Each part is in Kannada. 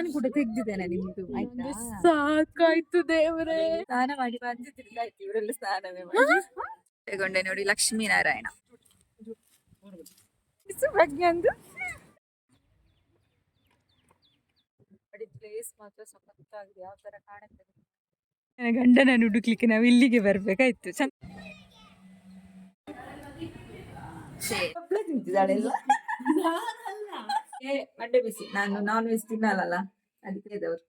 ನಾನು ಕೂಡ ತೆಗ್ದಿದ್ದೇನೆ ನಿಮ್ದು ಆಯ್ತಾ? ಸಾಕಾಯ್ತು ದೇವರೇ. ಸ್ನಾನ ಮಾಡಿ ಬಂದಿದ್ರಿಂದ ಆಯ್ತು ಇವರೆಲ್ಲ ಸ್ನಾನವೇ ಮಾಡಿ. ತಗೊಂಡೆ ನೋಡಿ ಲಕ್ಷ್ಮೀನಾರಾಯಣ. ಬಗ್ಗೆ ಅಂದು? ಪ್ಲೇಸ್ ಮಾತ್ರ ಸಖತ್ತಾಗಿದೆ ಯಾವ ತರ ಕಾಣುತ್ತೆ. ನನ್ನ ಗಂಡನ ಹುಡುಕ್ಲಿಕ್ಕೆ ನಾವು ಇಲ್ಲಿಗೆ ಬರ್ಬೇಕಾಯ್ತು. ಚಂದ ಹಪ್ಪಳ ತಿಂತಿದ್ದಾಳೆಲ್ಲ ಏ ಮಂಡೆ ಬಿಸಿ. ನಾನು ನಾನ್ ವೆಜ್ ತಿನ್ನಲ್ಲ ಅದಕ್ಕೆ ಇದವರು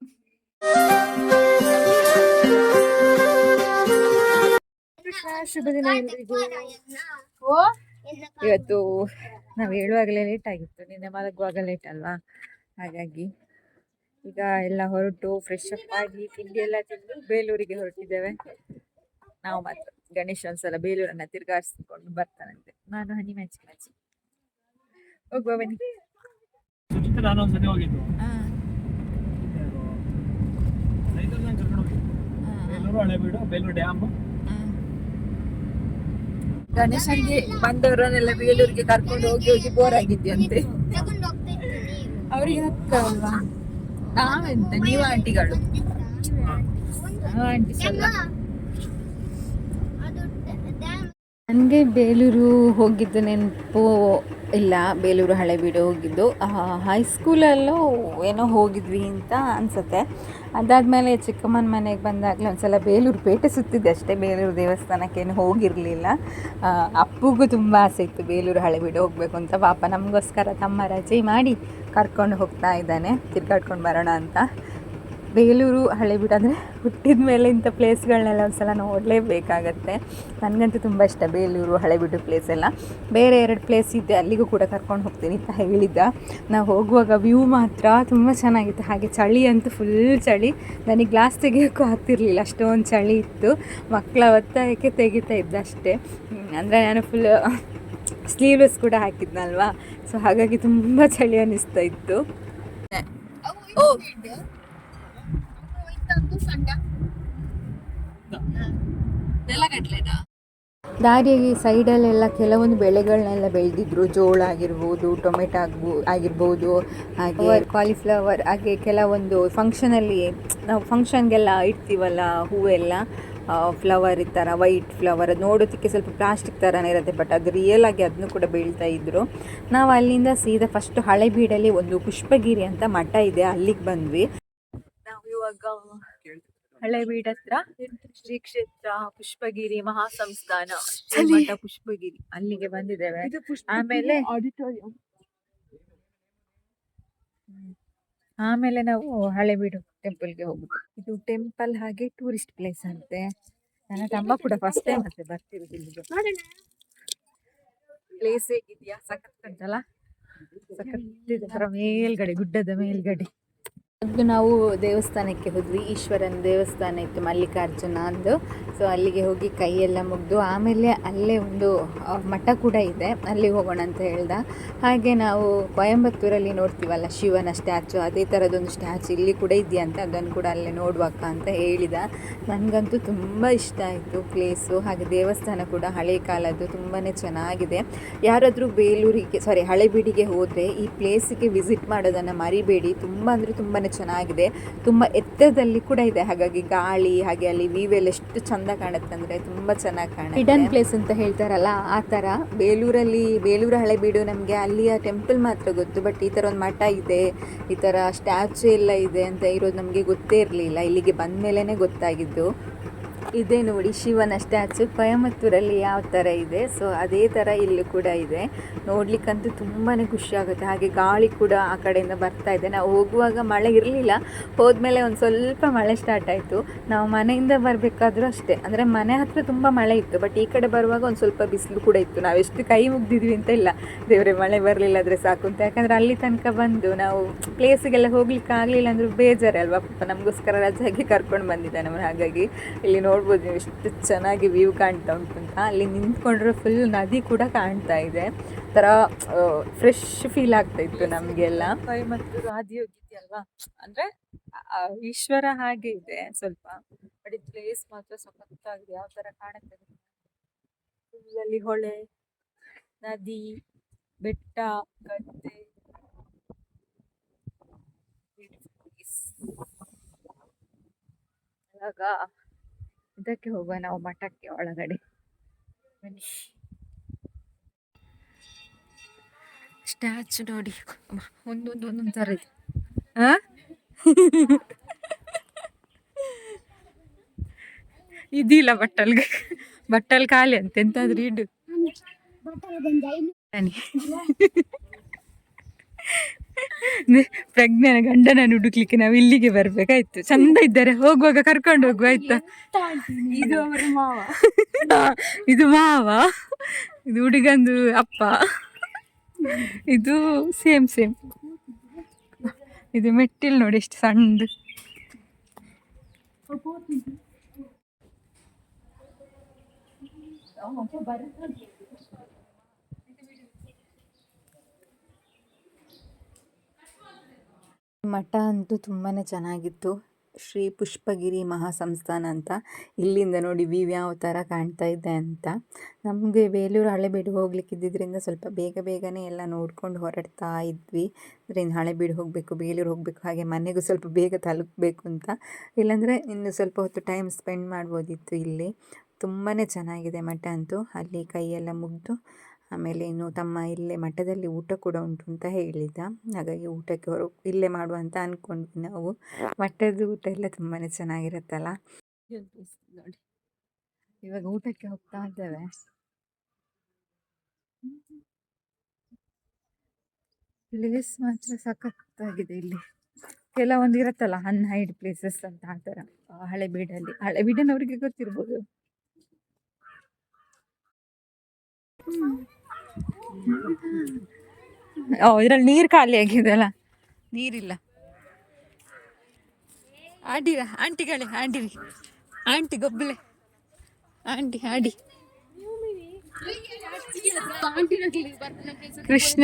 ಶುಭ ದಿನ ಎಲ್ರಿಗೂ. ಇವತ್ತು ನಾವು ಹೇಳುವಾಗಲೇ ಲೇಟ್ ಆಗಿತ್ತು. ನಿನ್ನೆ ಮಲಗುವಾಗ ಲೇಟ್ ಅಲ್ವಾ? ಹಾಗಾಗಿ ಈಗ ಎಲ್ಲ ಹೊರಟು ಫ್ರೆಶ್ ಅಪ್ ಆಗಿ ತಿಂಡಿ ಎಲ್ಲ ತಿಂದು ಬೇಲೂರಿಗೆ ಹೊರಟಿದ್ದೇವೆ. ನಾವು ಮಾತ್ರ. ಗಣೇಶ್ ಒಂದ್ಸಲ ಬೇಲೂರನ್ನ ತಿರ್ಗಾಡಿಸ್ಕೊಂಡು ಬರ್ತಾನಂತೆ. ನಾನು ಹನಿ ಮ್ಯಾಚಿ ಮ್ಯಾಚಿ ಹೋಗುವ ಬನ್ನಿ. ಸುಚಿತ್ರ ನಾನು ಒಂದ್ಸತಿ ಹೋಗಿದ್ದು. ರೈತರು ನಾನು ಕರ್ಕೊಂಡು ಹೋಗಿದ್ದು. ಬೇಲೂರು ಹಳೆಬೀಡು ಬೇಲೂರು ಡ್ಯಾಮ್. ಗಣೇಶನ್ಗೆ ಬಂದವರನ್ನೆಲ್ಲ ಬೇಲೂರಿಗೆ ಕರ್ಕೊಂಡು ಹೋಗಿ ಹೋಗಿ ಬೋರ್ ಆಗಿದ್ಯಂತೆ. ಅವರಿಗೆ ಹತ್ರ ಅಲ್ವಾ? ನಾವೆಂತ? ನೀವು ಆಂಟಿಗಳು? ಆಂಟಿ ಆಂಟಿಸ್ ಅಲ್ಲ ನನಗೆ ಬೇಲೂರು ಹೋಗಿದ್ದು ನೆನಪು ಇಲ್ಲ. ಬೇಲೂರು ಹಳೆಬೀಡು ಹೋಗಿದ್ದು. ಹೈಸ್ಕೂಲಲ್ಲೂ ಏನೋ ಹೋಗಿದ್ವಿ ಅಂತ ಅನಿಸುತ್ತೆ. ಅದಾದಮೇಲೆ ಚಿಕ್ಕಮ್ಮನ ಮನೆಗೆ ಬಂದಾಗಲೇ ಒಂದ್ಸಲ ಬೇಲೂರು ಪೇಟೆ ಸುತ್ತಿದ್ದೆ ಅಷ್ಟೇ. ಬೇಲೂರು ದೇವಸ್ಥಾನಕ್ಕೇನು ಹೋಗಿರಲಿಲ್ಲ. ಅಪ್ಪಗೂ ತುಂಬ ಆಸೆ ಇತ್ತು ಬೇಲೂರು ಹಳೆಬೀಡು ಹೋಗಬೇಕು ಅಂತ. ಪಾಪ ನಮಗೋಸ್ಕರ ತಮ್ಮ ರಜೆ ಮಾಡಿ ಕರ್ಕೊಂಡು ಹೋಗ್ತಾ ಇದ್ದಾನೆ. ತಿರ್ಗಾಡ್ಕೊಂಡು ಬರೋಣ ಅಂತ. ಬೇಲೂರು ಹಳೆಬೀಡು ಅಂದರೆ ಹುಟ್ಟಿದ ಮೇಲೆ ಇಂಥ ಪ್ಲೇಸ್ಗಳನ್ನೆಲ್ಲ ಒಂದ್ಸಲ ನೋಡಲೇಬೇಕಾಗತ್ತೆ. ನನಗಂತೂ ತುಂಬ ಇಷ್ಟ ಬೇಲೂರು ಹಳೆಬೀಡು ಪ್ಲೇಸ್ ಎಲ್ಲ. ಬೇರೆ ಎರಡು ಪ್ಲೇಸ್ ಇದೆ, ಅಲ್ಲಿಗೂ ಕೂಡ ಕರ್ಕೊಂಡು ಹೋಗ್ತೀನಿ ಅಂತ ಹೇಳಿದ್ದ. ನಾವು ಹೋಗುವಾಗ ವ್ಯೂ ಮಾತ್ರ ತುಂಬ ಚೆನ್ನಾಗಿತ್ತು. ಹಾಗೆ ಚಳಿ ಅಂತೂ ಫುಲ್ ಚಳಿ. ನನಗೆ ಗ್ಲಾಸ್ ತೆಗಿಯೋಕ್ಕೂ ಆಗ್ತಿರಲಿಲ್ಲ, ಅಷ್ಟೊಂದು ಚಳಿ ಇತ್ತು. ಮಕ್ಕಳ ಒತ್ತಾಯಕ್ಕೆ ತೆಗಿತಾ ಇದ್ದೆ ಅಷ್ಟೇ. ಅಂದರೆ ನಾನು ಫುಲ್ ಸ್ಲೀವ್ಲೆಸ್ ಕೂಡ ಹಾಕಿದ್ನಲ್ವಾ? ಸೊ ಹಾಗಾಗಿ ತುಂಬ ಚಳಿ ಅನ್ನಿಸ್ತಾ ಇತ್ತು. ಓ ದಾರಿಯಾಗಿ ಸೈಡಲ್ಲೆಲ್ಲ ಕೆಲವೊಂದು ಬೆಳೆಗಳನ್ನೆಲ್ಲ ಬೆಳೆದಿದ್ರು. ಜೋಳ ಆಗಿರ್ಬೋದು ಟೊಮೆಟೊ ಆಗ್ಬೋ ಆಗಿರ್ಬೋದು ಹಾಗೆ ಕಾಲಿಫ್ಲವರ್ ಹಾಗೆ ಕೆಲವೊಂದು ಫಂಕ್ಷನಲ್ಲಿ ನಾವು ಫಂಕ್ಷನ್ಗೆಲ್ಲ ಇಡ್ತೀವಲ್ಲ ಹೂವೆಲ್ಲ. ಫ್ಲವರ್ ಈ ಥರ ವೈಟ್ ಫ್ಲವರ್ ಅದು ನೋಡೋದಕ್ಕೆ ಸ್ವಲ್ಪ ಪ್ಲಾಸ್ಟಿಕ್ ಥರನೇ ಇರುತ್ತೆ ಬಟ್ ಅದು ರಿಯಲ್ ಆಗಿ ಅದನ್ನು ಕೂಡ ಬೀಳ್ತಾ ಇದ್ರು. ನಾವು ಅಲ್ಲಿಂದ ಸೀದಾ ಫಸ್ಟ್ ಹಳೆಬೀಡಲ್ಲಿ ಒಂದು ಪುಷ್ಪಗಿರಿ ಅಂತ ಮಠ ಇದೆ ಅಲ್ಲಿಗೆ ಬಂದ್ವಿ. ನಾವು ಇವಾಗ ಹಳೆಬೀಡ್ ಹತ್ರ? ಶ್ರೀ ಕ್ಷೇತ್ರ ಪುಷ್ಪಗಿರಿ ಮಹಾಸಂಸ್ಥಾನ ಶ್ರೀಮಠ ಪುಷ್ಪಗಿರಿ. ಅಲ್ಲಿಗೆ ಬಂದಿದ್ದೇವೆ. ಆಮೇಲೆ ಆಡಿಟೋರಿಯಂ ಆಮೇಲೆ ನಾವು ಹಳೆಬೀಡು ಟೆಂಪಲ್ಗೆ ಹೋಗುದು. ಇದು ಟೆಂಪಲ್ ಹಾಗೆ ಟೂರಿಸ್ಟ್ ಪ್ಲೇಸ್ ಅಂತೆ. ನನ್ನ ತಮ್ಮ ಕೂಡ ಫಸ್ಟ್ ಟೈಮ್ ಅಂತೆ ಬರ್ತಿರೋದು ಇಲ್ಲಿಗೆ. ಪ್ಲೇಸ್ ಹೇಗಿದ್ಯಾ? ಸಖತ್ ಉಂಟಲ್ಲ? ಸಖತ್ ಮೇಲ್ಗಡೆ ಗುಡ್ಡದ ಮೇಲ್ಗಡೆ. ಅದು ನಾವು ದೇವಸ್ಥಾನಕ್ಕೆ ಹೋದ್ವಿ. ಈಶ್ವರನ ದೇವಸ್ಥಾನ ಇತ್ತು ಮಲ್ಲಿಕಾರ್ಜುನ ಅಂದು. ಸೊ ಅಲ್ಲಿಗೆ ಹೋಗಿ ಕೈಯೆಲ್ಲ ಮುಗಿದು ಆಮೇಲೆ ಅಲ್ಲೇ ಒಂದು ಮಠ ಕೂಡ ಇದೆ. ಅಲ್ಲಿಗೆ ಹೋಗೋಣ ಅಂತ ಹೇಳ್ದ. ಹಾಗೆ ನಾವು ಕೊಯಂಬತ್ತೂರಲ್ಲಿ ನೋಡ್ತೀವಲ್ಲ, ಶಿವನ ಸ್ಟ್ಯಾಚು, ಅದೇ ಥರದೊಂದು ಸ್ಟ್ಯಾಚು ಇಲ್ಲಿ ಕೂಡ ಇದೆಯಂತ ಅದನ್ನು ಕೂಡ ಅಲ್ಲೇ ನೋಡುವಕ್ಕ ಅಂತ ಹೇಳಿದ. ನನಗಂತೂ ತುಂಬ ಇಷ್ಟ ಆಯಿತು ಪ್ಲೇಸು ಹಾಗೆ ದೇವಸ್ಥಾನ ಕೂಡ ಹಳೆ ಕಾಲದ್ದು ತುಂಬಾ ಚೆನ್ನಾಗಿದೆ. ಯಾರಾದರೂ ಬೇಲೂರಿಗೆ ಸಾರಿ ಹಳೆಬೀಡಿಗೆ ಹೋದರೆ ಈ ಪ್ಲೇಸಿಗೆ ವಿಸಿಟ್ ಮಾಡೋದನ್ನು ಮರಿಬೇಡಿ. ತುಂಬ ಅಂದರೆ ತುಂಬಾ ಚೆನ್ನಾಗಿದೆ. ತುಂಬ ಎತ್ತರದಲ್ಲಿ ಕೂಡ ಇದೆ. ಹಾಗಾಗಿ ಗಾಳಿ ಹಾಗೆ ಅಲ್ಲಿ ವ್ಯೂ ಎಲ್ಲ ಎಷ್ಟು ಚಂದ ಕಾಣುತ್ತೆ ಅಂದರೆ ತುಂಬ ಚೆನ್ನಾಗಿ ಕಾಣುತ್ತೆ. ಹಿಡನ್ ಪ್ಲೇಸ್ ಅಂತ ಹೇಳ್ತಾರಲ್ಲ ಆ ಥರ ಬೇಲೂರಲ್ಲಿ ಬೇಲೂರು ಹಳೆಬೀಡು ನಮಗೆ ಅಲ್ಲಿಯ ಟೆಂಪಲ್ ಮಾತ್ರ ಗೊತ್ತು ಬಟ್ ಈ ಥರ ಒಂದು ಮಠ ಇದೆ. ಈ ಥರ ಸ್ಟ್ಯಾಚು ಎಲ್ಲ ಇದೆ ಅಂತ ಇರೋದು ನಮಗೆ ಗೊತ್ತೇ ಇರಲಿಲ್ಲ. ಇಲ್ಲಿಗೆ ಬಂದ ಮೇಲೇ ಗೊತ್ತಾಗಿದ್ದು. ಇದೆ ನೋಡಿ, ಶಿವನ ಸ್ಟ್ಯಾಚು ಕೊಯಮತ್ತೂರಲ್ಲಿ ಯಾವ ಥರ ಇದೆ. ಸೊ ಅದೇ ಥರ ಇಲ್ಲೂ ಕೂಡ ಇದೆ. ನೋಡ್ಲಿಕ್ಕಂತೂ ತುಂಬಾ ಖುಷಿ ಆಗುತ್ತೆ ಹಾಗೆ ಗಾಳಿ ಕೂಡ ಆ ಕಡೆಯಿಂದ ಬರ್ತಾ ಇದೆ. ನಾವು ಹೋಗುವಾಗ ಮಳೆ ಇರಲಿಲ್ಲ. ಹೋದ್ಮೇಲೆ ಒಂದು ಸ್ವಲ್ಪ ಮಳೆ ಸ್ಟಾರ್ಟ್ ಆಯಿತು. ನಾವು ಮನೆಯಿಂದ ಬರಬೇಕಾದ್ರೂ ಅಷ್ಟೇ. ಅಂದರೆ ಮನೆ ಹತ್ರ ತುಂಬ ಮಳೆ ಇತ್ತು. ಬಟ್ ಈ ಕಡೆ ಬರುವಾಗ ಒಂದು ಸ್ವಲ್ಪ ಬಿಸಿಲು ಕೂಡ ಇತ್ತು. ನಾವು ಎಷ್ಟು ಕೈ ಮುಗ್ದಿದ್ವಿ ಅಂತ ಇಲ್ಲ. ದೇವರೇ, ಮಳೆ ಬರಲಿಲ್ಲ ಆದರೆ ಸಾಕು ಅಂತ. ಯಾಕಂದರೆ ಅಲ್ಲಿ ತನಕ ಬಂದು ನಾವು ಪ್ಲೇಸಿಗೆಲ್ಲ ಹೋಗ್ಲಿಕ್ಕೆ ಆಗಲಿಲ್ಲ ಅಂದ್ರೆ ಬೇಜಾರಲ್ವಾ ಪಾಪ ನಮಗೋಸ್ಕರ ರಜೆಗೆ ಕರ್ಕೊಂಡು ಬಂದಿದ್ದಾನೆ ಅವನು. ಹಾಗಾಗಿ ಇಲ್ಲಿ ನೋಡ್ಬೋದು ನೀವು ಎಷ್ಟು ಚೆನ್ನಾಗಿ ವ್ಯೂ ಕಾಣ್ತಾ ಉಂಟು ಅಂತ. ಅಲ್ಲಿ ನಿಂತ್ಕೊಂಡ್ರೆ ಫುಲ್ ನದಿ ಕೂಡ ಕಾಣ್ತಾ ಇದೆ. ಥರ ಫ್ರೆಶ್ ಫೀಲ್ ಆಗ್ತಾ ಇತ್ತು ನಮಗೆಲ್ಲ. ಮತ್ತು ಆದಿಯೋಗಿ ಅಲ್ವಾ? ಅಂದರೆ ಈಶ್ವರ ಹಾಗೆ ಇದೆ ಸ್ವಲ್ಪ. ಬಟ್ ಪ್ಲೇಸ್ ಮಾತ್ರ ಸಖತ್ತಾಗಿದೆ. ಯಾವ ಥರ ಕಾಣುತ್ತೆ ಫುಲ್ಲಲ್ಲಿ ಹೊಳೆ ನದಿ ಬೆಟ್ಟ ಗದ್ದೆ. ಇವಾಗ ಇದಕ್ಕೆ ಹೋಗುವ ನಾವು ಮಠಕ್ಕೆ ಒಳಗಡೆ. ಬನ್ನಿ. ಸ್ಟ್ಯಾಚು ನೋಡಿ. ಒಂದೊಂದು ಒಂದೊಂದು ಥರ ಇದೆ? ಇದಿಲ್ಲ ಬಟ್ಟಲ್ಗೆ. ಬಟ್ಟಲ್ ಖಾಲಿ ಅಂತ ಎಂತಾದ್ರೂ ಇಡು. ಬನ್ನಿ. ಪ್ರಜ್ಞಾನ ಗಂಡನ ಹುಡುಕ್ಲಿಕ್ಕೆ ನಾವು ಇಲ್ಲಿಗೆ ಬರ್ಬೇಕಾಯ್ತು. ಚಂದ ಇದ್ದಾರೆ. ಹೋಗುವಾಗ ಕರ್ಕೊಂಡು ಹೋಗುವ ಆಯ್ತಾ? ಇದು ಅವರ ಮಾವ. ಇದು ಮಾವ. ಇದು ಹುಡುಗಂದು ಅಪ್ಪ. ಇದು ಸೇಮ್ ಸೇಮ್ ಇದು ಮೆಟ್ಟಿಲ್ ನೋಡಿ ಎಷ್ಟು ಸಣ್ಣದು. ಮಠ ಅಂತೂ ತುಂಬಾ ಚೆನ್ನಾಗಿತ್ತು. ಶ್ರೀ ಪುಷ್ಪಗಿರಿ ಮಹಾಸಂಸ್ಥಾನ ಅಂತ. ಇಲ್ಲಿಂದ ನೋಡಿ ವ್ಯೂ ಯಾವ ಥರ ಕಾಣ್ತಾ ಇದೆ ಅಂತ. ನಮಗೆ ಬೇಲೂರು ಹಳೆಬೀಡು ಹೋಗ್ಲಿಕ್ಕೆ ಇದ್ದಿದ್ದರಿಂದ ಸ್ವಲ್ಪ ಬೇಗ ಬೇಗನೆ ಎಲ್ಲ ನೋಡ್ಕೊಂಡು ಹೊರಡ್ತಾ ಇದ್ವಿ. ಅದರಿಂದ ಹಳೆಬೀಡು ಹೋಗಬೇಕು, ಬೇಲೂರು ಹೋಗಬೇಕು, ಹಾಗೆ ಮನೆಗೂ ಸ್ವಲ್ಪ ಬೇಗ ತಲುಪಬೇಕು ಅಂತ. ಇಲ್ಲಾಂದರೆ ಇನ್ನು ಸ್ವಲ್ಪ ಹೊತ್ತು ಟೈಮ್ ಸ್ಪೆಂಡ್ ಮಾಡ್ಬೋದಿತ್ತು ಇಲ್ಲಿ. ತುಂಬಾ ಚೆನ್ನಾಗಿದೆ ಮಠ ಅಂತೂ. ಅಲ್ಲಿ ಕೈಯೆಲ್ಲ ಮುಗಿದು ಆಮೇಲೆ ಇನ್ನು ತಮ್ಮ ಇಲ್ಲೇ ಮಠದಲ್ಲಿ ಊಟ ಕೂಡ ಉಂಟು ಅಂತ ಹೇಳಿದ್ದ. ಹಾಗಾಗಿ ಊಟಕ್ಕೆ ಅವರು ಇಲ್ಲೇ ಮಾಡುವ ಅಂತ ಅಂದ್ಕೊಂಡ್ವಿ ನಾವು. ಮಠದ ಊಟ ಎಲ್ಲ ತುಂಬಾ ಚೆನ್ನಾಗಿರುತ್ತಲ್ಲ? ನೋಡಿ ಇವಾಗ ಊಟಕ್ಕೆ ಹೋಗ್ತಾ ಇದ್ದೇವೆ. ಪ್ಲೇಸ್ ಮಾತ್ರ ಸಖತ್ತಾಗಿದೆ ಇಲ್ಲಿ. ಕೆಲವೊಂದು ಇರುತ್ತಲ್ಲ ಅನ್ಹೈಡ್ ಪ್ಲೇಸಸ್ ಅಂತ ಆ ಥರ ಹಳೆಬೀಡಲ್ಲಿ ಹಳೆಬೀಡಲ್ಲಿ ಅವರಿಗೆ ಗೊತ್ತಿರ್ಬೋದು. ಓ, ಇದ್ರಲ್ಲಿ ನೀರು ಖಾಲಿ ಅಲ್ಲ? ನೀರಿಲ್ಲ. ಆಡಿ ಆಂಟಿಗಳೇ ಆಂಟಿ ಆಂಟಿ ಗೊಬ್ಬಲೆ. ಆಂಟಿ, ಆಡಿ. ಕೃಷ್ಣ.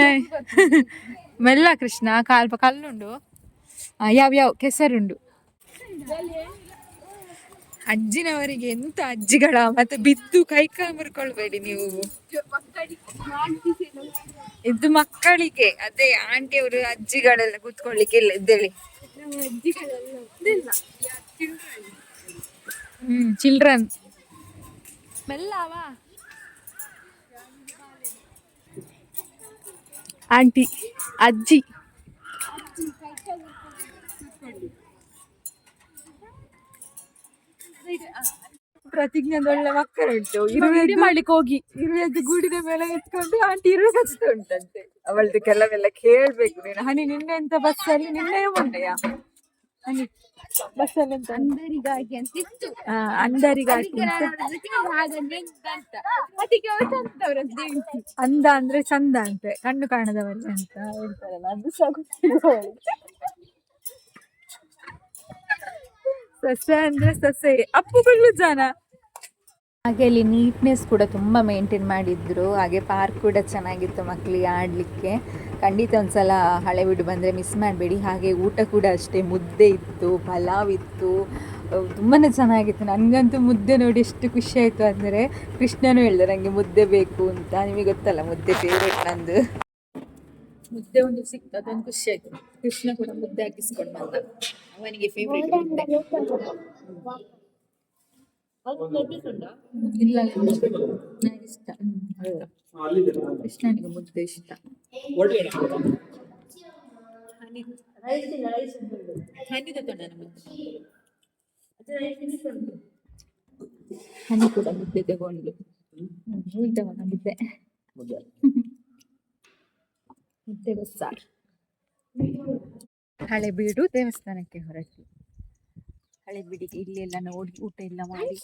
ಮೆಲ್ಲ ಕೃಷ್ಣ, ಕಾಲ್ಪ, ಕಲ್ಲುಂಡು. ಯಾವ ಯಾವ, ಕೆಸರುಂಡು. ಅಜ್ಜಿನವರಿಗೆ ಎಂತ ಅಜ್ಜಿಗಳ? ಮತ್ತೆ ಬಿದ್ದು ಕೈ ಕಾಲು ಮುರ್ಕೊಳ್ಬೇಡಿ ನೀವು. ಇದು ಮಕ್ಕಳಿಗೆ. ಅದೇ ಆಂಟಿ ಅವರು ಅಜ್ಜಿಗಳೆಲ್ಲ ಕೂತ್ಕೊಳ್ಳಿಕ್ಕೆ ಇಲ್ಲ ಇದ್ದೇಳಿ. ಹ್ಮ್ ಚಿಲ್ಡ್ರನ್. ಮೆಲ್ಲವಾ? ಆಂಟಿ ಅಜ್ಜಿ. ಪ್ರತಿಜ್ಞಾದ ಒಳ್ಳೆ ಮಕ್ಕಳುಂಟು ಇರುವೆ ಮಾಡ್ಲಿಕ್ಕೆ ಹೋಗಿ. ಇರುವೆದ್ದು ಗೂಡಿನ ಮೇಲೆ ಎತ್ಕೊಂಡು ಆಂಟಿ ಇರುವೆ ಕಚ್ತಾ ಉಂಟಂತೆ. ಅವಳದು ಕೆಲವೆಲ್ಲ ಕೇಳ್ಬೇಕು ನೀನು. ಹನಿ ನಿನ್ನೆ ಅಂತ ಬಸ್ಸಲ್ಲಿ? ನಿನ್ನೆ ಮೊನ್ನೆಯ? ಹನಿ ಬಸ್ಸಲ್ಲಿ ಅಂತ ಅಂದರಿಗಾಗಿ ಅಂತ ಇತ್ತು. ಅಂದರಿಗಾಗಿ ಅದಕ್ಕೆ ಅವ್ರು ಅಂದ ಅಂದ್ರೆ ಚಂದ ಅಂತೆ. ಕಣ್ಣು ಕಾಣದವರಿಗೆ ಅಂತ ಹೇಳ್ತಾರಲ್ಲ ಅದು ಸಹ. ಸಸ್ಯ ಅಂದ್ರೆ ಸಸ್ಯ ಅಪ್ಪುಗಳು ಜನ. ಹಾಗೆ ಅಲ್ಲಿ ನೀಟ್ನೆಸ್ ಕೂಡ ತುಂಬ ಮೇಂಟೈನ್ ಮಾಡಿದ್ರು. ಹಾಗೆ ಪಾರ್ಕ್ ಕೂಡ ಚೆನ್ನಾಗಿತ್ತು ಮಕ್ಕಳಿಗೆ ಆಡಲಿಕ್ಕೆ. ಖಂಡಿತ ಒಂದ್ಸಲ ಹಳೆ ಬಿಡು ಬಂದ್ರೆ ಮಿಸ್ ಮಾಡಬೇಡಿ. ಹಾಗೆ ಊಟ ಕೂಡ ಅಷ್ಟೇ, ಮುದ್ದೆ ಇತ್ತು, ಪಲಾವ್ ಇತ್ತು. ತುಂಬಾ ಚೆನ್ನಾಗಿತ್ತು. ನನಗಂತೂ ಮುದ್ದೆ ನೋಡಿ ಎಷ್ಟು ಖುಷಿ ಆಯ್ತು ಅಂದರೆ ಕೃಷ್ಣನೂ ಹೇಳ್ದೆ ನನಗೆ ಮುದ್ದೆ ಬೇಕು ಅಂತ. ನಿಮಗೆ ಗೊತ್ತಲ್ಲ, ಮುದ್ದೆ ಫೇವ್ರೇಟ್ ನಂದು. ಮುದ್ದೆ ಒಂದು ಸಿಕ್ತು, ಅದೊಂದು ಖುಷಿ ಆಯ್ತು. ಕೃಷ್ಣ ಕೂಡ ಮುದ್ದೆ ಹಾಕಿಸ್ಕೊಂಡು ಬಂದ. ಅವನಿಗೆ ಮುದ್ದೆ. ಇಲ್ಲ ನನಗೆ ಇಷ್ಟ. ಕೃಷ್ಣನಿಗೆ ಮುದ್ದೆ ಇಷ್ಟ. ಹನಿ ಕೂಡ ಮುದ್ದೆ ತಗೊಂಡು ಮುದ್ದೆ. ಮುದ್ದೆ. ಹಳೆ ಹಳೆಬೀಡು ದೇವಸ್ಥಾನಕ್ಕೆ ಹೊರಟು ಹಳೆಬೀಡಿಗೆ ಇಲ್ಲಿ ಎಲ್ಲ ನೋಡಿ ಊಟ ಎಲ್ಲ ಮಾಡಿ.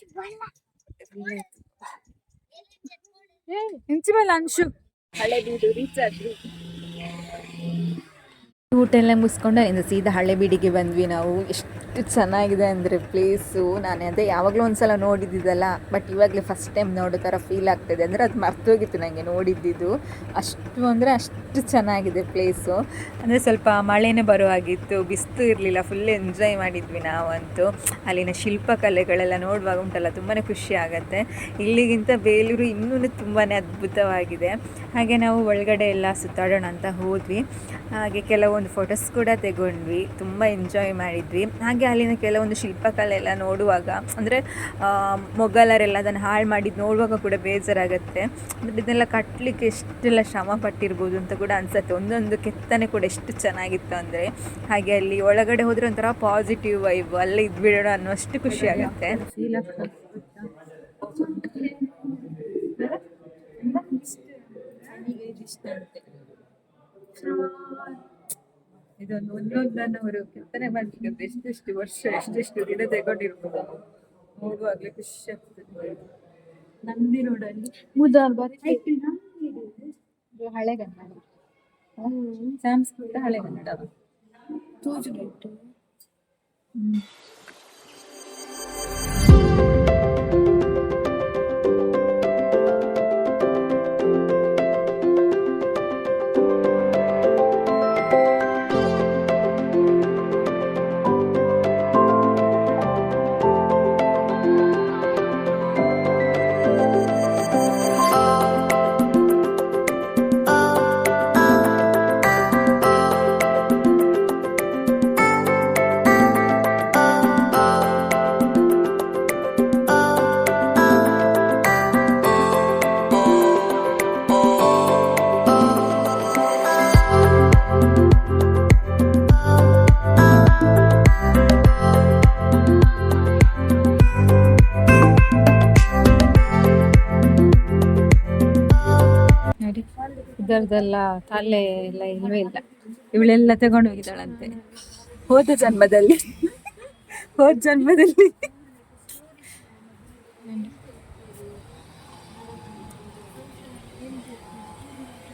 ಇಂಚಿಮಲ್ಲ ಅಂಶು. ಹಳೆಬೀಡು ರೀಚ್ ಆದ್ವಿ ಊಟ ಎಲ್ಲ ಮುಗಿಸ್ಕೊಂಡು ಇಂದ ಸೀದಾ ಹಳೆಬೀಡಿಗೆ ಬಂದ್ವಿ ನಾವು. ಎಷ್ಟು ಚೆನ್ನಾಗಿದೆ ಅಂದರೆ ಪ್ಲೇಸು ನಾನು ಅದೇ ಯಾವಾಗಲೂ ಒಂದ್ಸಲ ನೋಡಿದ್ದಿದ್ದಲ್ಲ ಬಟ್ ಇವಾಗಲೇ ಫಸ್ಟ್ ಟೈಮ್ ನೋಡೋ ಥರ ಫೀಲ್ ಆಗ್ತಿದೆ. ಅಂದರೆ ಅದು ಮರ್ತೋಗಿತ್ತು ನನಗೆ ನೋಡಿದ್ದಿದ್ದು. ಅಷ್ಟು ಅಂದರೆ ಅಷ್ಟು ಚೆನ್ನಾಗಿದೆ ಪ್ಲೇಸು ಅಂದರೆ ಸ್ವಲ್ಪ ಮಳೆನೇ ಬರುವಾಗಿತ್ತು ಬಿಸ್ತು ಇರಲಿಲ್ಲ ಫುಲ್ ಎಂಜಾಯ್ ಮಾಡಿದ್ವಿ ನಾವಂತೂ. ಅಲ್ಲಿನ ಶಿಲ್ಪಕಲೆಗಳೆಲ್ಲ ನೋಡುವಾಗ ಉಂಟಲ್ಲ ತುಂಬಾ ಖುಷಿ ಆಗುತ್ತೆ. ಇಲ್ಲಿಗಿಂತ ಬೇಲೂರು ಇನ್ನೂ ತುಂಬಾ ಅದ್ಭುತವಾಗಿದೆ. ಹಾಗೆ ನಾವು ಒಳಗಡೆ ಎಲ್ಲ ಸುತ್ತಾಡೋಣ ಅಂತ ಹೋದ್ವಿ. ಹಾಗೆ ಕೆಲವೊಂದು ಫೋಟೋಸ್ ಕೂಡ ತೆಗೊಂಡ್ವಿ, ತುಂಬ ಎಂಜಾಯ್ ಮಾಡಿದ್ವಿ. ಹಾಗೆ ಅಲ್ಲಿನ ಕೆಲವೊಂದು ಶಿಲ್ಪಕಲೆ ಎಲ್ಲ ನೋಡುವಾಗ, ಅಂದರೆ ಮೊಗಲರೆಲ್ಲ ಅದನ್ನು ಹಾಳು ಮಾಡಿದ್ದು ನೋಡುವಾಗ ಕೂಡ ಬೇಜಾರಾಗುತ್ತೆ. ಅಂದರೆ ಇದನ್ನೆಲ್ಲ ಕಟ್ಟಲಿಕ್ಕೆ ಎಷ್ಟೆಲ್ಲ ಶ್ರಮ ಪಟ್ಟಿರ್ಬೋದು ಅಂತ ಕೂಡ ಅನಿಸುತ್ತೆ. ಒಂದೊಂದು ಕೆತ್ತನೆ ಕೂಡ ಎಷ್ಟು ಚೆನ್ನಾಗಿತ್ತು ಅಂದರೆ, ಹಾಗೆ ಅಲ್ಲಿ ಒಳಗಡೆ ಹೋದರೆ ಒಂಥರ ಪಾಸಿಟಿವ್ ವೈಬ್ ಅಲ್ಲೇ ಇದ್ಬಿಡೋಣ ಅನ್ನೋಷ್ಟು ಖುಷಿ ಆಗುತ್ತೆ. ಇದೊಂದು ಒಂದೊಂದನ್ನು ಅವರು ಕೆತ್ತನೆ ಮಾಡ್ಲಿಕ್ಕೆ ಎಷ್ಟೆಷ್ಟು ವರ್ಷ ಎಷ್ಟೆಷ್ಟು ದಿನ ತಗೊಂಡಿರ್ಬೋದು. ನೋಡುವಾಗಲೇ ಖುಷಿ ಆಗ್ತದೆ. ನಂದಿ ನೋಡಲ್ಲಿ ಮುದಾರ್ ಹಳೆಗನ್ನಡ ಸಂಸ್ಕೃತ ಹಳೆಗನ್ನಡ ತೂಜುಗೆಟ್ಟು ನೋಡಿ ಇದರದೆಲ್ಲ ತಲೆ ಎಲ್ಲ ಇಲ್ವೇ ಇಲ್ಲ. ಇವಳೆಲ್ಲ ತಗೊಂಡು ಹೋಗಿದ್ದಾಳಂತೆ. ಹೋದ ಜನ್ಮದಲ್ಲಿ. ಹೋದ ಜನ್ಮದಲ್ಲಿ.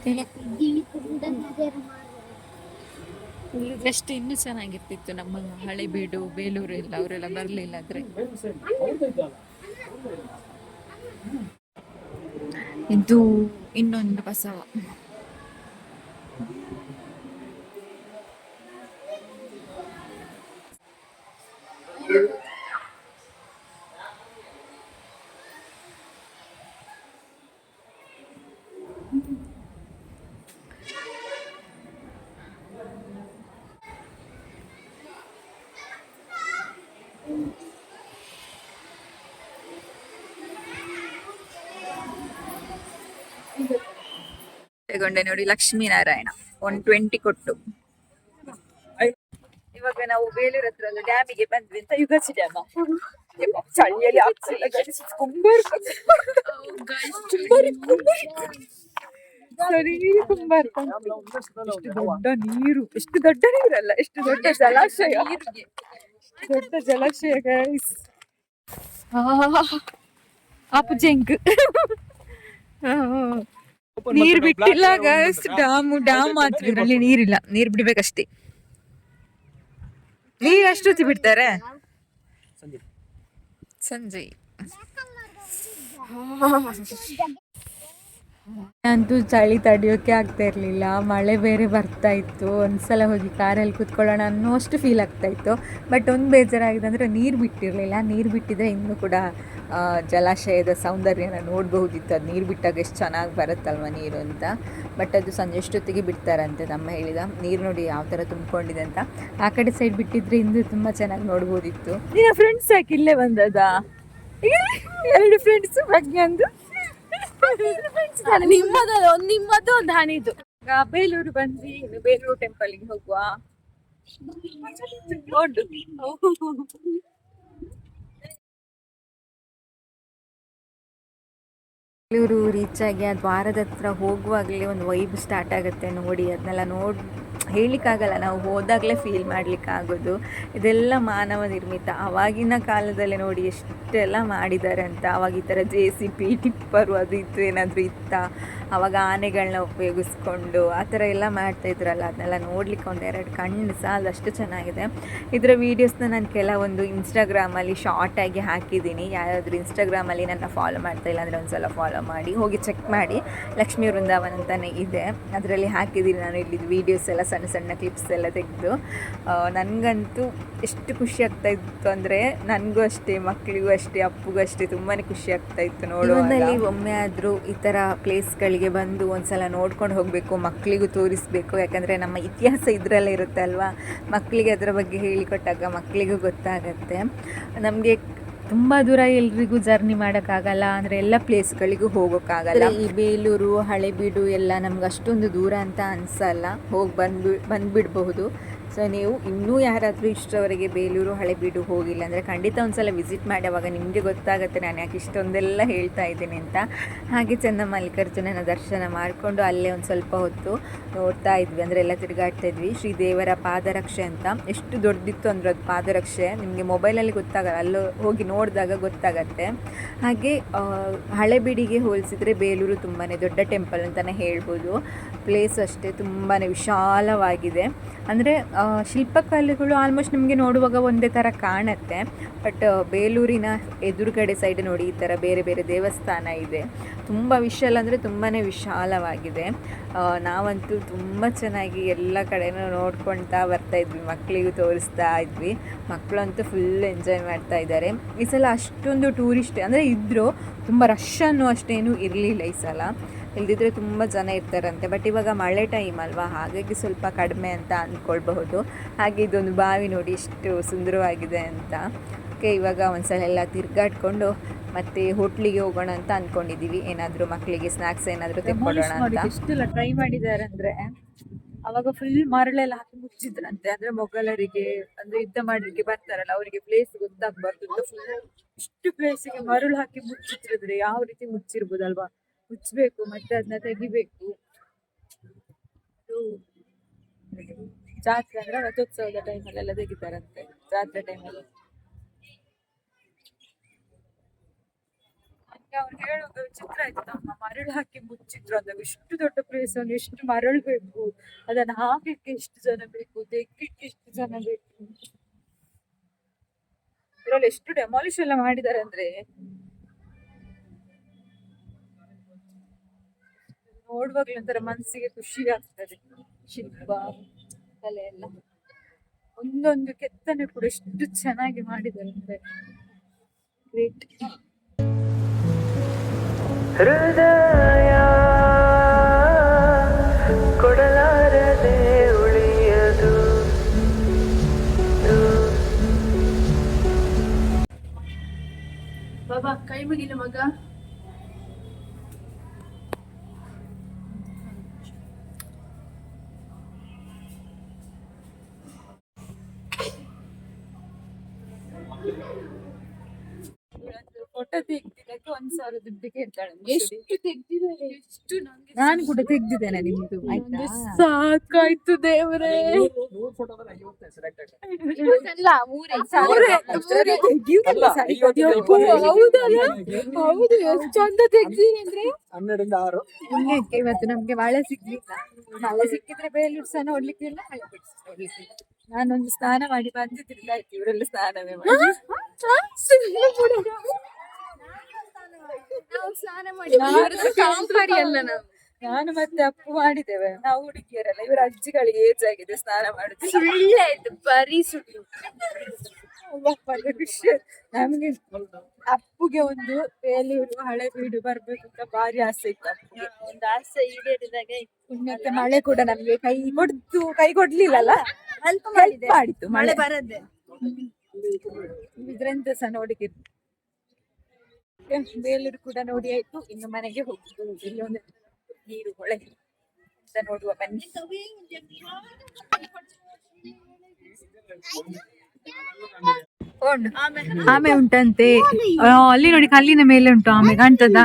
ಇಲ್ಲಿ ಇನ್ನು ಇನ್ನೂ ಚೆನ್ನಾಗಿರ್ತಿತ್ತು ನಮ್ಮ ಹಳೆಬೀಡು ಬೇಲೂರು ಎಲ್ಲ ಅವರೆಲ್ಲ ಬರಲಿಲ್ಲ ಆದ್ರೆ. ಇದು ಇನ್ನೊಂದು ಬಸವ. Thank you. ತಗೊಂಡೆ ನೋಡಿ ಲಕ್ಷ್ಮೀನಾರಾಯಣ ಒನ್ ಟ್ವೆಂಟಿ ಕೊಟ್ಟು ಇವಾಗ ನಾವು ಬೇಲೂರ್ ಹತ್ರ ಎಲ್ಲ ಡ್ಯಾಮಿಗೆ ಬಂದ್ವಿ ಅಂತ ಯುಗಾಸಿ ಡ್ಯಾಮ್ ಚಳಿಯಲ್ಲಿ ಆಗ್ತಿಲ್ಲ ಗಾಡಿ ಕುಂಬಾರ್ ಸರಿ ಕುಂಬಾರ್ ಎಷ್ಟು ದೊಡ್ಡ ನೀರು ಎಷ್ಟು ದೊಡ್ಡ ನೀರಲ್ಲ ಎಷ್ಟು ದೊಡ್ಡ ಜಲಾಶಯ ದೊಡ್ಡ ಜಲಾಶಯ ಗೈಸ್ ಅಪ್ಪ ಜಂಕ್ ನೀರ್ ಬಿಟ್ಟಿಲ್ಲ ಗೈಸ್ ಡ್ಯಾಮ್ ಡ್ಯಾಮ್ ಮಾತ್ರ ಇದ್ರಲ್ಲಿ ನೀರಿಲ್ಲ ನೀರ್ ಬಿಡ್ಬೇಕಷ್ಟೇ. ನೀರ್ ಅಷ್ಟೊತ್ತಿ ಬಿಡ್ತಾರೆ? ಸಂಜೆ ಅಂತೂ ಚಳಿ ತಡಿಯೋಕೆ ಆಗ್ತಾ ಇರಲಿಲ್ಲ ಮಳೆ ಬೇರೆ ಬರ್ತಾ ಇತ್ತು ಒಂದ್ಸಲ ಹೋಗಿ ಕಾರಲ್ಲಿ ಕೂತ್ಕೊಳ್ಳೋಣ ಅನ್ನೋಷ್ಟು ಫೀಲ್ ಆಗ್ತಾ ಇತ್ತು. ಬಟ್ ಒಂದು ಬೇಜಾರಾಗಿದೆ ಅಂದರೆ ನೀರು ಬಿಟ್ಟಿರಲಿಲ್ಲ ನೀರು ಬಿಟ್ಟಿದ್ರೆ ಇನ್ನೂ ಕೂಡ ಜಲಾಶಯದ ಸೌಂದರ್ಯನ ನೋಡಬಹುದಿತ್ತು. ಅದು ನೀರು ಬಿಟ್ಟಾಗ ಎಷ್ಟು ಚೆನ್ನಾಗಿ ಬರುತ್ತಲ್ವ ನೀರು ಅಂತ. ಬಟ್ ಅದು ಸಂಜೆ ಅಷ್ಟೊತ್ತಿಗೆ ಬಿಡ್ತಾರಂತೆ ನಮ್ಮ ಹೇಳಿದ. ನೀರು ನೋಡಿ ಯಾವ ಥರ ತುಂಬಿಕೊಂಡಿದೆ ಅಂತ. ಆ ಕಡೆ ಸೈಡ್ ಬಿಟ್ಟಿದ್ರೆ ಇಂದು ತುಂಬ ಚೆನ್ನಾಗಿ ನೋಡ್ಬೋದಿತ್ತು. ನಿನ್ನ ಫ್ರೆಂಡ್ಸ್ ಯಾಕೆ ಇಲ್ಲೇ ಬಂದದ ಎರಡು ಫ್ರೆಂಡ್ಸ್ ಪ್ರಜ್ಞಾಂದು ನಿಮ್ಮದು ಒಂದು ನಿಮ್ಮದು ಒಂದು ಈಗ ಬೇಲೂರು ಬಂದ್ವಿ, ಇನ್ನು ಬೇಲೂರು ಟೆಂಪಲ್ಗೆ ಹೋಗುವ. ನೋಡು. ರೀಚ್ ಆಗಿ ಆ ದ್ವಾರದ ಹತ್ರ ಹೋಗುವಾಗಲೇ ಒಂದು ವೈಬ್ ಸ್ಟಾರ್ಟ್ ಆಗುತ್ತೆ ನೋಡಿ ಅದನ್ನೆಲ್ಲ ನೋಡಿ ಹೇಳಲಿಕ್ಕಾಗಲ್ಲ. ನಾವು ಹೋದಾಗಲೇ ಫೀಲ್ ಮಾಡಲಿಕ್ಕಾಗೋದು. ಇದೆಲ್ಲ ಮಾನವ ನಿರ್ಮಿತ. ಆವಾಗಿನ ಕಾಲದಲ್ಲಿ ನೋಡಿ ಎಷ್ಟೆಲ್ಲ ಮಾಡಿದ್ದಾರೆ ಅಂತ. ಆವಾಗ ಈ ಥರ ಜೆ ಸಿ ಪಿ ಟಿಪ್ಪರು ಅದು ಇದು ಏನಾದರೂ ಇತ್ತ? ಆವಾಗ ಆನೆಗಳನ್ನ ಉಪಯೋಗಿಸ್ಕೊಂಡು ಆ ಥರ ಎಲ್ಲ ಮಾಡ್ತಾಯಿದ್ರಲ್ಲ ಅದನ್ನೆಲ್ಲ ನೋಡಲಿಕ್ಕೆ ಒಂದು ಎರಡು ಕಣ್ಣು ಸಹ ಅದಷ್ಟು ಚೆನ್ನಾಗಿದೆ. ಇದರ ವೀಡಿಯೋಸ್ನ ನಾನು ಕೆಲವೊಂದು ಇನ್ಸ್ಟಾಗ್ರಾಮಲ್ಲಿ ಶಾರ್ಟಾಗಿ ಹಾಕಿದ್ದೀನಿ. ಯಾರಾದರೂ ಇನ್ಸ್ಟಾಗ್ರಾಮಲ್ಲಿ ನನ್ನ ಫಾಲೋ ಮಾಡ್ತಾ ಇಲ್ಲ ಅಂದರೆ ಒಂದ್ಸಲ ಫಾಲೋ ಮಾಡಿ, ಹೋಗಿ ಚೆಕ್ ಮಾಡಿ. ಲಕ್ಷ್ಮೀ ವೃಂದಾವನ್ ಅಂತಲೇ ಇದೆ. ಅದರಲ್ಲಿ ಹಾಕಿದ್ದೀನಿ ನಾನು ಇಲ್ಲಿದ್ದು ವೀಡಿಯೋಸ್ ಎಲ್ಲ ಸಣ್ಣ ಸಣ್ಣ ಸಣ್ಣ ಕ್ಲಿಪ್ಸ್ ಎಲ್ಲ ತೆಗೆದು ನನಗಂತೂ ಎಷ್ಟು ಖುಷಿ ಆಗ್ತಾ ಇತ್ತು ಅಂದರೆ ನನಗೂ ಅಷ್ಟೇ ಮಕ್ಕಳಿಗೂ ಅಷ್ಟೇ, ಅಪ್ಪಗೂ ಅಷ್ಟೇ ತುಂಬಾ ಖುಷಿ ಆಗ್ತಾ ಇತ್ತು ನೋಡೋದಲ್ಲಿ ಒಮ್ಮೆ ಆದರೂ ಈ ಥರ ಪ್ಲೇಸ್ಗಳಿಗೆ ಬಂದು ಒಂದ್ಸಲ ನೋಡ್ಕೊಂಡು ಹೋಗಬೇಕು ಮಕ್ಕಳಿಗೂ ತೋರಿಸ್ಬೇಕು, ಯಾಕಂದರೆ ನಮ್ಮ ಇತಿಹಾಸ ಇದರಲ್ಲೇ ಇರುತ್ತೆ ಅಲ್ವಾ? ಮಕ್ಕಳಿಗೆ ಅದರ ಬಗ್ಗೆ ಹೇಳಿಕೊಟ್ಟಾಗ ಮಕ್ಕಳಿಗೂ ಗೊತ್ತಾಗತ್ತೆ. ನಮಗೆ ತುಂಬ ದೂರ ಎಲ್ರಿಗೂ ಜರ್ನಿ ಮಾಡೋಕ್ಕಾಗಲ್ಲ, ಅಂದರೆ ಎಲ್ಲ ಪ್ಲೇಸ್ಗಳಿಗೂ ಹೋಗೋಕ್ಕಾಗಲ್ಲ. ಈ ಬೇಲೂರು, ಹಳೆಬೀಡು ಎಲ್ಲ ನಮ್ಗೆ ಅಷ್ಟೊಂದು ದೂರ ಅಂತ ಅನಿಸಲ್ಲ. ಹೋಗಿ ಬಂದು ಬಂದುಬಿಡ್ಬಹುದು. ಸೊ ನೀವು ಇನ್ನೂ ಯಾರಾದರೂ ಇಷ್ಟರವರೆಗೆ ಬೇಲೂರು, ಹಳೆಬೀಡು ಹೋಗಿಲ್ಲ ಅಂದರೆ ಖಂಡಿತ ಒಂದ್ಸಲ ವಿಸಿಟ್ ಮಾಡಿ, ಅವಾಗ ನಿಮಗೆ ಗೊತ್ತಾಗುತ್ತೆ ನಾನು ಯಾಕೆ ಇಷ್ಟೊಂದೆಲ್ಲ ಹೇಳ್ತಾ ಇದ್ದೀನಿ ಅಂತ. ಹಾಗೆ ಚೆನ್ನ ಮಲ್ಲಿಕಾರ್ಜುನನ ದರ್ಶನ ಮಾಡಿಕೊಂಡು ಅಲ್ಲೇ ಒಂದು ಸ್ವಲ್ಪ ಹೊತ್ತು ನೋಡ್ತಾ ಇದ್ವಿ ಅಂದರೆ ಎಲ್ಲ ತಿರುಗಾಡ್ತಾ ಇದ್ವಿ. ಶ್ರೀ ದೇವರ ಪಾದರಕ್ಷೆ ಅಂತ. ಎಷ್ಟು ದೊಡ್ಡದಿತ್ತು ಅಂದ್ರೆ ಅದು ಪಾದರಕ್ಷೆ. ನಿಮಗೆ ಮೊಬೈಲಲ್ಲಿ ಗೊತ್ತಾಗಲ್ಲ, ಅಲ್ಲೂ ಹೋಗಿ ನೋಡಿದಾಗ ಗೊತ್ತಾಗತ್ತೆ. ಹಾಗೆ ಹಳೆಬೀಡಿಗೆ ಹೋಲಿಸಿದರೆ ಬೇಲೂರು ತುಂಬಾ ದೊಡ್ಡ ಟೆಂಪಲ್ ಅಂತಲೇ ಹೇಳ್ಬೋದು. ಪ್ಲೇಸ್ ಅಷ್ಟೇ ತುಂಬಾ ವಿಶಾಲವಾಗಿದೆ. ಅಂದರೆ ಶಿಲ್ಪಕಲೆಗಳು ಆಲ್ಮೋಸ್ಟ್ ನಿಮಗೆ ನೋಡುವಾಗ ಒಂದೇ ಥರ ಕಾಣುತ್ತೆ. ಬಟ್ ಬೇಲೂರಿನ ಎದುರುಗಡೆ ಸೈಡ್ ನೋಡಿ ಈ ಥರ ಬೇರೆ ಬೇರೆ ದೇವಸ್ಥಾನ ಇದೆ. ತುಂಬ ವಿಶಾಲ ಅಂದರೆ ತುಂಬಾ ವಿಶಾಲವಾಗಿದೆ. ನಾವಂತೂ ತುಂಬ ಚೆನ್ನಾಗಿ ಎಲ್ಲ ಕಡೆನೂ ನೋಡ್ಕೊಳ್ತಾ ಬರ್ತಾ ಇದ್ವಿ. ಮಕ್ಕಳಿಗೂ ತೋರಿಸ್ತಾ ಇದ್ವಿ. ಮಕ್ಕಳಂತೂ ಫುಲ್ ಎಂಜಾಯ್ ಮಾಡ್ತಾ ಇದ್ದಾರೆ. ಈ ಸಲ ಅಷ್ಟೊಂದು ಟೂರಿಸ್ಟ್ ಅಂದರೆ ಇದ್ದರೂ ತುಂಬ ರಶ್ ಅನ್ನೋ ಅಷ್ಟೇನೂ ಇರಲಿಲ್ಲ ಈ ಸಲ. ಇಲ್ದಿದ್ರೆ ತುಂಬ ಜನ ಇರ್ತಾರಂತೆ ಬಟ್ ಇವಾಗ ಮಳೆ ಟೈಮ್ ಅಲ್ವಾ? ಹಾಗಾಗಿ ಸ್ವಲ್ಪ ಕಡಿಮೆ ಅಂತ ಅಂದ್ಕೊಳ್ಬಹುದು ಹಾಗೆ ಇದೊಂದು ಬಾವಿ ನೋಡಿ ಇಷ್ಟು ಸುಂದರವಾಗಿದೆ ಅಂತ. ಓಕೆ ಇವಾಗ ಒಂದ್ಸಲ ಎಲ್ಲ ತಿರ್ಗಾಡ್ಕೊಂಡು ಮತ್ತೆ ಹೋಟ್ಲಿಗೆ ಹೋಗೋಣ ಅಂತ ಅಂದ್ಕೊಂಡಿದ್ದೀವಿ ಏನಾದರೂ ಮಕ್ಕಳಿಗೆ ಸ್ನಾಕ್ಸ್ ಏನಾದರೂ ತೆಕ್ಕೊಳ್ಳೋಣ ಅಂತ. ಎಷ್ಟೆಲ್ಲ ಟ್ರೈ ಮಾಡಿದ್ದಾರೆ ಅಂದ್ರೆ ಅವಾಗ ಫುಲ್ ಮರಳೆಲ್ಲ ಹಾಕಿ ಮುಚ್ಚಿದ್ರಂತೆ. ಅಂದ್ರೆ ಮೊಘಲರಿಗೆ ಅಂದ್ರೆ ಯುದ್ಧ ಮಾಡ್ಲಿಕ್ಕೆ ಬರ್ತಾರಲ್ಲ ಅವರಿಗೆ ಪ್ಲೇಸ್ ಗೊತ್ತಾಗ್ಬಾರ್ದು full ಇಷ್ಟು ಪ್ಲೇಸಿಗೆ ಮರಳು ಹಾಕಿ ಮುಚ್ಚಿದ್ರೆ ಯಾವ ರೀತಿ ಮುಚ್ಚಿರ್ಬೋದಲ್ವಾ? ಮುಚ್ಚಬೇಕು ಮತ್ತೆ ಅದನ್ನ ತೆಗಿಬೇಕು. ಜಾತ್ರೆ ಅಂದ್ರೆ ರಥೋತ್ಸವದ ಟೈಮಲ್ಲೆಲ್ಲ ತೆಗಿತಾರಂತೆ, ಜಾತ್ರೆ ಟೈಮಲ್ಲಿ ಅವ್ರು ಹೇಳೋದು ಚಿತ್ರ ಆಯ್ತು ನಮ್ಮ ಮರಳು ಹಾಕಿ ಮುಚ್ಚಿದ್ರು ಅಂದಾಗ ಎಷ್ಟು ದೊಡ್ಡ ಪ್ಲೇಸ್ ಅನ್ನು ಎಷ್ಟು ಮರಳು ಬೇಕು. ಅದನ್ನ ಹಾಕಕ್ಕೆ ಎಷ್ಟು ಜನ ಬೇಕು ತೆಗಿಕ್ಕೆ ಎಷ್ಟು ಜನ ಬೇಕು. ಇದ್ರಲ್ಲಿ ಎಷ್ಟು ಡೆಮಾಲಿಶ್ ಎಲ್ಲ ಮಾಡಿದ್ದಾರೆ ಅಂದ್ರೆ ನೋಡುವಾಗ್ಲೂ ಒಂಥರ ಮನಸ್ಸಿಗೆ ಖುಷಿ ಆಗ್ತದೆ. ಶಿಲ್ಪ ಕಲೆ ಎಲ್ಲ. ಒಂದೊಂದು ಕೆತ್ತನೆ ಕೂಡ ಎಷ್ಟು ಚೆನ್ನಾಗಿ ಮಾಡಿದ್ದಾರೆ ಅಂದ್ರೆ ಗ್ರೇಟ್ ಹೃದಯ ಕೊಡಲಾರದೆ ಉಳಿಯದು. ಬಾಬಾ ಕೈ ಮುಗಿಲ ಮಗ. ಒಂದ್ ಸಾವಿರ ದುಡ್ಡು ಕೇಳ್ತಾಳೆ ಎಷ್ಟು ತೆಗ್ದಿದ್ದಾರೆ ಎಷ್ಟು ನಂಗೆ ನಾನು ಕೂಡ ತೆಗ್ದಿದ್ದೇನೆ ನಿಮ್ದು ಆಯ್ತಾ? ಸಾಕಾಯ್ತು ದೇವರೇ. ಇವತ್ತೆಲ್ಲ ಮೂರೇ ಮೂರೇ. ಯಪ್ಪೋ, ಹೌದಲ್ಲ? ಹೌದು ಎಷ್ಟು ಚಂದ ತೆಗ್ದಿರಿ ಅಂದ್ರೆ? ಹನ್ನೆರಡರಿಂದ ಆರು. ಪುಣ್ಯಕ್ಕೆ ಇವತ್ತು ನಮ್ಗೆ ಮಳೆ ಸಿಗ್ಲಿಲ್ಲ. ಮಳೆ ಸಿಕ್ಕಿದ್ರೆ ಬೇಲೂರು ಸಹ ನೋಡ್ಲಿಕ್ಕಿಲ್ಲ ಮಳೆ ನೋಡ್ಲಿಕ್ಕಿಲ್ಲ ನಾನೊಂದು ಸ್ನಾನ ಮಾಡಿ ಬಂದಿದ್ರಿಂದ ಆಯ್ತು ಇವರೆಲ್ಲ ಸ್ನಾನವೇ ಮಾಡಿ. ನಾನು. ಮತ್ತೆ ಅಪ್ಪು ಮಾಡಿದ್ದೇವೆ. ನಾವು ಹುಡುಗಿಯರಲ್ಲ ಇವರ ಅಜ್ಜಿಗಳಿಗೆ ಏಜ್ ಆಗಿದೆ ಸ್ನಾನ ಮಾಡುದು. ಸುಳ್ಳಾಯ್ತು ಬರೀ ಸುಳ್ಳು. ವಿಷಯ ಆಯ್ತು. ನಮ್ಗೆ ಅಪ್ಪುಗೆ ಒಂದು ಬೇಲೂರು ಹಳೆ ಬೀಡು ಬರ್ಬೇಕು ಅಂತ ಭಾರಿ ಆಸೆ ಇತ್ತು ಅಪ್ಪುಗೆ. ಒಂದು ಆಸೆ ಈಡೇರಿದಾಗ ಪುಣ್ಯಕ್ಕೆ ಮಳೆ ಕೂಡ ನಮ್ಗೆ ಕೈ ಕೊಡ್ತು ಕೈ ಕೊಡ್ಲಿಲ್ಲಲ್ಲ? ಹೆಲ್ಪ್ ಮಾಡಿದೆ. ಮಾಡಿತ್ತು ಮಳೆ. ಬರದೆ. ಇದ್ರೆಂತ ಸಹ ನೋಡಿಕೆ ಬೇಲೂರು ಕೂಡ ನೋಡಿ ಆಯ್ತು. ಇನ್ನು ಮನೆಗೆ ಹೋಗುದು ಇಲ್ಲಿ ಒಂದು ನೀರು ಹೊಳೆ ಅಂತ ನೋಡುವ ಬನ್ನಿ. ಆಮೆ ಉಂಟಂತೆ. ಅಲ್ಲಿ ನೋಡಿ ಕಲ್ಲಿನ ಮೇಲೆ ಉಂಟು ಆಮೆ. ಕಾಣ್ತದ?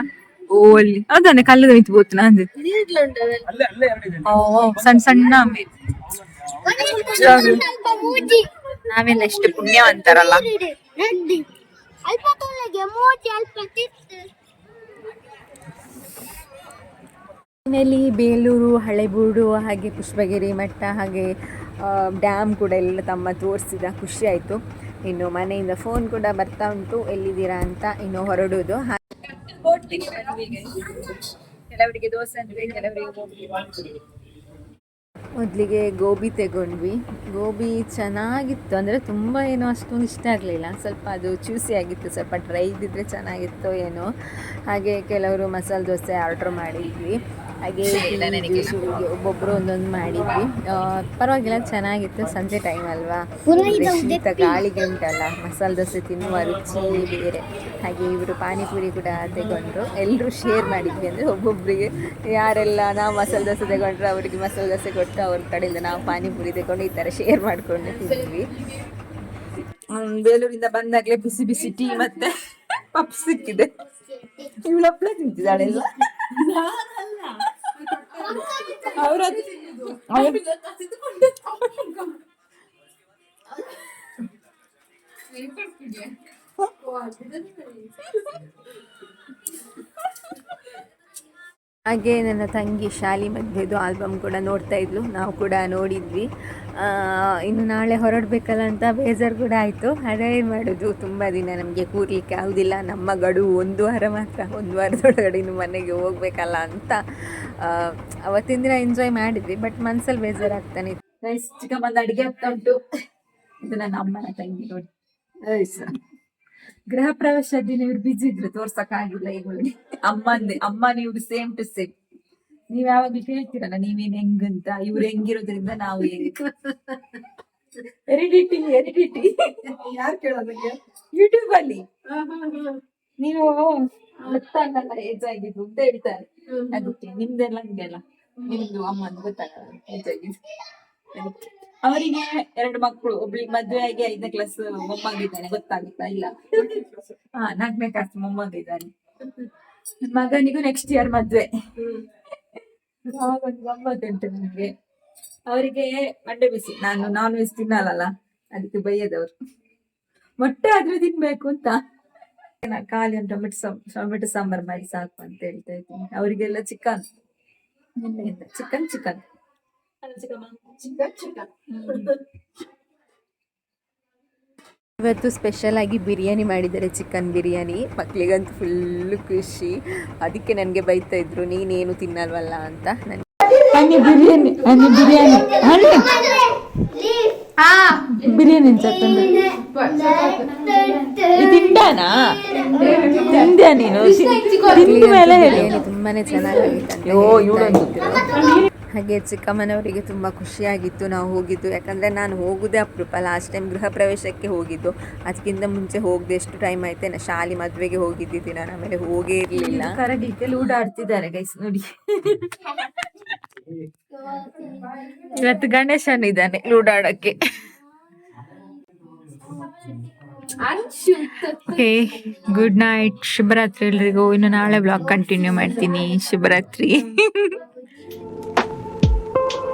ಓ ಅಲ್ಲಿ. ಅದನ್ನೇ ಕಲ್ಲದ ಮಿತ್ತು ಬೋತು ನಂದು ಅಲ್ಲೇ ಅಲ್ಲೇ ಎರಡಿದೆ ಓ ಸಣ್ಣ ಸಣ್ಣ ಆಮೆ. ನಾವೆಲ್ಲ ಎಷ್ಟು ಪುಣ್ಯವಂತರಲ್ಲ. ಅಲ್ಪ ತೊಲಗೆ ಮೂವತ್ತು ಅಲ್ಪ ತಿತ್ತು ಮನೆಯಲ್ಲಿ ಬೇಲೂರು ಹಳೆಬೂಡು ಹಾಗೆ ಪುಷ್ಪಗಿರಿ ಮಠ ಹಾಗೆ ಡ್ಯಾಮ್ ಕೂಡ ಎಲ್ಲ ತಮ್ಮ ತೋರಿಸಿದ ಖುಷಿ ಆಯಿತು. ಇನ್ನು ಮನೆಯಿಂದ ಫೋನ್ ಕೂಡ ಬರ್ತಾ ಉಂಟು. ಎಲ್ಲಿದ್ದೀರಾ ಅಂತ ಇನ್ನು ಹೊರಡುವುದು. ಹಾ- ಹೋಟ್ಲಿಗೆ ಬಂದ್ವಿ ಕೆಲವರಿಗೆ ದೋಸೆ ಅಂದ್ರೆ ಕೆಲವರಿಗೆ. ಮೊದಲಿಗೆ ಗೋಬಿ ತಗೊಂಡ್ವಿ. ಗೋಬಿ ಚೆನ್ನಾಗಿತ್ತು. ಅಂದರೆ ತುಂಬ ಏನೋ ಅಷ್ಟೊಂದು ಇಷ್ಟ ಆಗಲಿಲ್ಲ. ಸ್ವಲ್ಪ ಅದು ಚೂಸಿ ಆಗಿತ್ತು. ಸ್ವಲ್ಪ ಡ್ರೈ ಇದ್ದಿದ್ರೆ ಚೆನ್ನಾಗಿತ್ತು ಏನೋ. ಹಾಗೆ ಕೆಲವರು ಮಸಾಲೆ ದೋಸೆ ಆರ್ಡ್ರ್ ಮಾಡಿದ್ವಿ. ಹಾಗೆ ಒಬ್ಬೊಬ್ರು ಜ್ಯೂಸು ಒಬ್ಬೊಬ್ಬರು ಒಂದೊಂದು ಮಾಡಿದ್ವಿ. ಪರವಾಗಿಲ್ಲ ಚೆನ್ನಾಗಿತ್ತು ಸಂಜೆ ಟೈಮ್ ಅಲ್ವಾ? ಶೀತ ಗಾಳಿಗೆ ಉಂಟಲ್ಲ ಮಸಾಲೆ ದೋಸೆ ತಿನ್ನುವ ರುಚಿ ಬೇರೆ. ಹಾಗೆ ಇವರು ಪಾನಿಪುರಿ ಕೂಡ ತಗೊಂಡ್ರು. ಎಲ್ಲರೂ ಶೇರ್ ಮಾಡಿದ್ವಿ ಅಂದರೆ ಒಬ್ಬೊಬ್ಬರಿಗೆ ಯಾರೆಲ್ಲ ನಾವು ಮಸಾಲೆ ದೋಸೆ ತಗೊಂಡ್ರೆ ಅವರಿಗೆ ಮಸಾಲೆ ದೋಸೆ ಕೊಟ್ಟು ಅವ್ರ ಕಡೆಯಿಂದ ನಾವು ಪಾನಿಪುರಿ ತಗೊಂಡು ಈ ಥರ ಶೇರ್ ಮಾಡ್ಕೊಂಡು ತಿಂದ್ವಿ. ಬೇಲೂರಿಂದ ಬಂದಾಗ್ಲೇ ಬಿಸಿ ಬಿಸಿ ಟೀ ಮತ್ತೆ ಪಪ್ ಸಿಕ್ಕಿದೆ. ಇವಳು ಹಪ್ಳ ತಿಂತಿದ್ದಾಳೆಲ್ಲ ಅವ್ರ ಹಾಗೆ ನನ್ನ ತಂಗಿ ಶಾಲಿ ಮದುವೆದು ಆಲ್ಬಮ್ ಕೂಡ ನೋಡ್ತಾ ಇದ್ಲು. ನಾವು ಕೂಡ ನೋಡಿದ್ವಿ. ಆ, ಇನ್ನು ನಾಳೆ ಹೊರಡಬೇಕಲ್ಲ ಅಂತ ಬೇಜಾರು ಕೂಡ ಆಯಿತು. ಅದೇ ಮಾಡೋದು. ತುಂಬ ದಿನ ನಮಗೆ ಕೂರ್ಲಿಕ್ಕೆ ಆಗೋದಿಲ್ಲ. ನಮ್ಮ ಗಡುವು ಒಂದು ವಾರ ಮಾತ್ರ. ಒಂದು ವಾರದೊಳಗಡೆ ಇನ್ನು ಮನೆಗೆ ಹೋಗ್ಬೇಕಲ್ಲ ಅಂತ ಆ, ಅವತ್ತಿನ ದಿನ ಎಂಜಾಯ್ ಮಾಡಿದ್ವಿ. ಬಟ್ ಮನ್ಸಲ್ಲಿ ಬೇಜಾರಾಗ್ತಾನೆ ಚಿಕ್ಕ ಬಂದು ಅಡಿಗೆ ಆಗ್ತಾ ಉಂಟು. ಇದು ನನ್ನ ಅಮ್ಮನ ತಂಗಿ ನೋಡಿ. ಗೃಹ ಪ್ರವೇಶ ದಿನ ಇವ್ರು ಬಿಜಿ ಇದ್ರು ತೋರ್ಸಕ್ ಆಗಿಲ್ಲ ನೋಡಿ ಅಮ್ಮಂದೆ ಅಮ್ಮ ಇವ್ರು ಸೇಮ್ ಟು ಸೇಮ್ ನೀವ್ ಯಾವಾಗ್ಲೂ ಕೇಳ್ತೀರಲ್ಲ ನೀವೇನ್ ಹೆಂಗಂತ ಇವ್ರು ಹೆಂಗಿರೋದ್ರಿಂದ ನಾವು ಹೆಂಗ್? ಎರಿಡಿಟಿ ಎರಿಡಿಟಿ ಯಾರು ಕೇಳೋದಕ್ಕೆ ಯೂಟ್ಯೂಬ್ ಅಲ್ಲಿ. ನೀವು ಗೊತ್ತಾಗಲ್ಲ ಏಜ್ ಆಗಿದ್ದು ಅಂತ ಹೇಳ್ತಾರೆ. ಅದಕ್ಕೆ ನಿಮ್ದೆಲ್ಲ ಹಂಗೆಲ್ಲ. ನಿಮ್ದು ಅಮ್ಮಂದು ಗೊತ್ತಾಗಲ್ಲ ಏಜ್ ಆಗಿದ್ದು. ಅದಕ್ಕೆ. ಅವರಿಗೆ ಎರಡು ಮಕ್ಕಳು, ಒಬ್ಳಿಗೆ ಮದ್ವೆ ಆಗಿ ಐದನೇ ಕ್ಲಾಸ್ ಮೊಮ್ಮಗಿದ್ದಾನೆ, ಗೊತ್ತಾಗುತ್ತಾ ಇಲ್ಲ. ಹಾ, ನಾಲ್ಕನೇ ಕ್ಲಾಸ್ ಮೊಮ್ಮಗಿದ್ದಾನೆ. ಮಗನಿಗೂ ನೆಕ್ಸ್ಟ್ ಇಯರ್ ಮದ್ವೆ. ಒಂದು ಗಮ್ಮತ್ತುಂಟು ನಿಮ್ಗೆ. ಅವರಿಗೆ ಮಂಡೆ ಬಿಸಿ, ನಾನು ನಾನ್ ವೆಜ್ ತಿನ್ನಲ್ಲ ಅದಕ್ಕೆ ಬೈಯದವ್ರು. ಮೊಟ್ಟೆ ಆದ್ರೂ ತಿನ್ಬೇಕು ಅಂತ. ಖಾಲಿ ಒಂದು ಟೊಮೆಟೊ ಸಾಂಬ್ ಟೊಮೆಟೊ ಸಾಂಬಾರ್ ಮಾಡಿ ಸಾಕು ಅಂತ ಹೇಳ್ತಾ ಇದ್ದೀನಿ. ಅವರಿಗೆಲ್ಲ ಚಿಕನ್ ಚಿಕನ್ ಚಿಕನ್ ಇವತ್ತು ಸ್ಪೆಷಲ್ ಆಗಿ ಬಿರಿಯಾನಿ ಮಾಡಿದ್ದಾರೆ ಚಿಕನ್ ಬಿರಿಯಾನಿ. ಮಕ್ಕಳಿಗಂತೂ ಫುಲ್ಲು ಖುಷಿ. ಅದಕ್ಕೆ ನನಗೆ ಬೈತಾ ಇದ್ರು ನೀನೇನು ತಿನ್ನಲ್ವಲ್ಲ ಅಂತ. ನನಗೆ ಬಿರಿಯಾನಿ ಬಿರಿಯಾನಿ. ತಿಂದ್ಯಾ ನೀನು? ತಿಂದ ಮೇಲೆ ಹೇಳಿ. ಬಿರಿಯಾನಿ ತುಂಬಾನೇ ಚೆನ್ನಾಗಿ ಓ, ಇವಳೊಂದು. ಹಾಗೆ ಚಿಕ್ಕಮ್ಮನವರಿಗೆ ತುಂಬ ಖುಷಿಯಾಗಿತ್ತು ನಾವು ಹೋಗಿದ್ದು. ಯಾಕಂದರೆ ನಾನು ಹೋಗುದೇ ಅಪರೂಪ. ಲಾಸ್ಟ್ ಟೈಮ್ ಗೃಹ ಪ್ರವೇಶಕ್ಕೆ ಹೋಗಿದ್ದು. ಅದಕ್ಕಿಂತ ಮುಂಚೆ ಹೋಗದೆ ಎಷ್ಟು ಟೈಮ್ ಆಯ್ತು ನಾ ಶಾಲೆ ಮದುವೆಗೆ ಹೋಗಿದ್ದಿದ್ದು ನಾನು ಆಮೇಲೆ ಹೋಗೇ ಇರಲಿಲ್ಲ. ಕರಡಿಕೆ ಓಡಾಡ್ತಿದ್ದಾರೆ ಗೈಸ್ ನೋಡಿ. ಇವತ್ತು ಗಣೇಶನ್ ಇದ್ದಾನೆ ಲೂಡಾಡಕ್ಕೆ ಓಕೆ ಗುಡ್ ನೈಟ್ ಶುಭರಾತ್ರಿ ಎಲ್ರಿಗೂ. ಇನ್ನು ನಾಳೆ ಬ್ಲಾಗ್ ಕಂಟಿನ್ಯೂ ಮಾಡ್ತೀನಿ. ಶುಭರಾತ್ರಿ. Thank you.